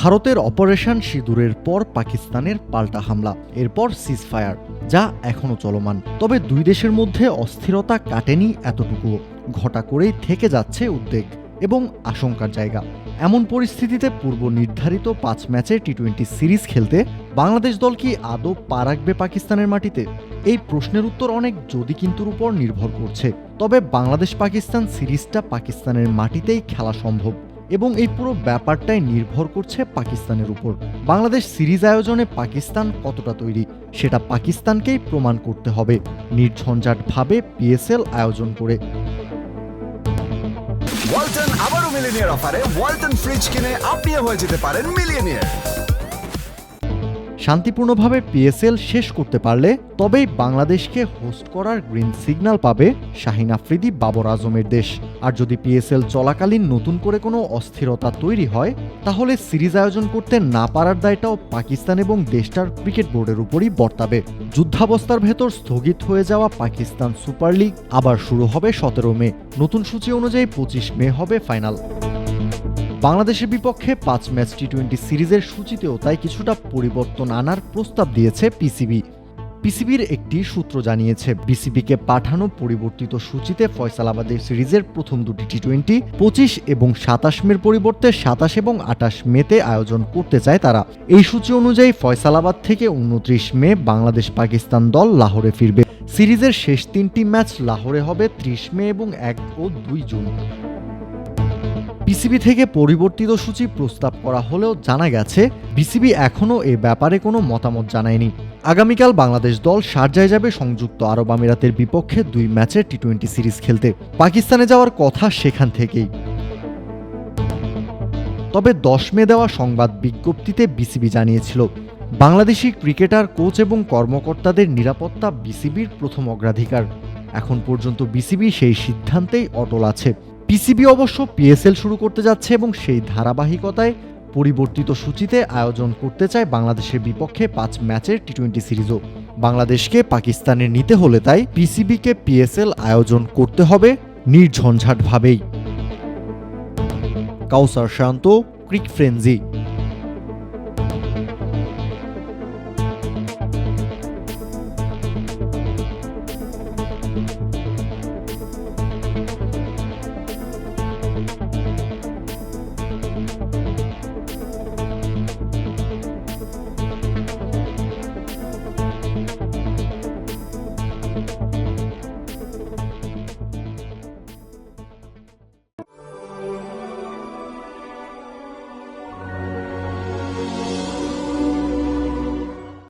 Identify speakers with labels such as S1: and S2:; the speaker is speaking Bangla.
S1: ভারতের অপারেশন সিঁদুরের পর পাকিস্তানের পাল্টা হামলা, এরপর সিজফায়ার যা এখনও চলমান। তবে দুই দেশের মধ্যে অস্থিরতা কাটেনি এতটুকুও। ঘটা করেই থেকে যাচ্ছে উদ্বেগ এবং আশঙ্কার জায়গা। এমন পরিস্থিতিতে পূর্ব নির্ধারিত পাঁচ ম্যাচের টি টোয়েন্টি সিরিজ খেলতে বাংলাদেশ দল কি আদৌ পা রাখবে পাকিস্তানের মাটিতে? এই প্রশ্নের উত্তর অনেক যদি কিন্তুর উপর নির্ভর করছে। তবে বাংলাদেশ পাকিস্তান সিরিজটা পাকিস্তানের মাটিতেই খেলা সম্ভব। এবং এই পুরো ব্যাপারটাই নির্ভর করছে পাকিস্তানের উপর। বাংলাদেশ সিরিজ আয়োজনে পাকিস্তান কতটা তৈরি, সেটা পাকিস্তানকেই প্রমাণ করতে হবে, নির্ঝঞ্ঝাটভাবে পিএসএল আয়োজন করে।
S2: ওয়ালটন আবারও মিলিনিয়ার অফারে ওয়ালটন ফ্রিজ কিনে আপনিও হয়ে যেতে পারেন মিলিয়নিয়ার।
S1: শান্তিপূর্ণভাবে পিএসএল শেষ করতে পারলে তবেই বাংলাদেশকে হোস্ট করার গ্রিন সিগন্যাল পাবে শাহিন আফ্রিদি, বাবর আজমের দেশ। আর যদি পিএসএল চলাকালীন নতুন করে কোনো অস্থিরতা তৈরি হয়, তাহলে সিরিজ আয়োজন করতে না পারার দায়টাও পাকিস্তান এবং দেশটার ক্রিকেট বোর্ডের উপরই বর্তাবে। যুদ্ধাবস্থার ভেতর স্থগিত হয়ে যাওয়া পাকিস্তান সুপার লিগ আবার শুরু হবে সতেরো মে। নতুন সূচি অনুযায়ী পঁচিশ মে হবে ফাইনাল। বাংলাদেশের বিপক্ষে পাঁচ ম্যাচ টি টোয়েন্টি সিরিজের সূচিতেও তাই কিছুটা পরিবর্তন আনার প্রস্তাব দিয়েছে পিসিবি। পিসিবির একটি সূত্র জানিয়েছে, বিসিবিকে পাঠানো পরিবর্তিত সূচিতে ফয়সালাবাদের সিরিজের প্রথম দুটি টি টোয়েন্টি পঁচিশ এবং সাতাশ মের পরিবর্তে সাতাশ এবং আটাশ মেতে আয়োজন করতে চায় তারা। এই সূচি অনুযায়ী ফয়সালাবাদ থেকে উনত্রিশ মে বাংলাদেশ পাকিস্তান দল লাহোরে ফিরবে। সিরিজের শেষ তিনটি ম্যাচ লাহোরে হবে ত্রিশ মে এবং এক ও দুই জুন। বিসিবি থেকে পরিবর্তিত সূচি প্রস্তাব করা হলেও জানা গেছে, বিসিবি এখনও এ ব্যাপারে কোনো মতামত জানায়নি। আগামীকাল বাংলাদেশ দল শারজায় যাবে সংযুক্ত আরব আমিরাতের বিপক্ষে দুই ম্যাচের টি টোয়েন্টি সিরিজ খেলতে। পাকিস্তানে যাওয়ার কথা সেখান থেকেই। তবে দশ মে দেওয়া সংবাদ বিজ্ঞপ্তিতে বিসিবি জানিয়েছিল, বাংলাদেশি ক্রিকেটার, কোচ এবং কর্মকর্তাদের নিরাপত্তা বিসিবির প্রথম অগ্রাধিকার। এখন পর্যন্ত বিসিবি সেই সিদ্ধান্তেই অটল আছে। পিসিবি অবশ্য পিএসএল শুরু করতে যাচ্ছে এবং সেই ধারাবাহিকতায় পরিবর্তিত সূচিতে আয়োজন করতে চায় বাংলাদেশের বিপক্ষে পাঁচ ম্যাচের টি টোয়েন্টি সিরিজও। বাংলাদেশকে পাকিস্তানে নিতে হলে তাই পিসিবিকে পিএসএল আয়োজন করতে হবে নির্ঝঞ্ঝাটভাবেই। কাউসার শান্ত, ক্রিক ফ্রেন্জি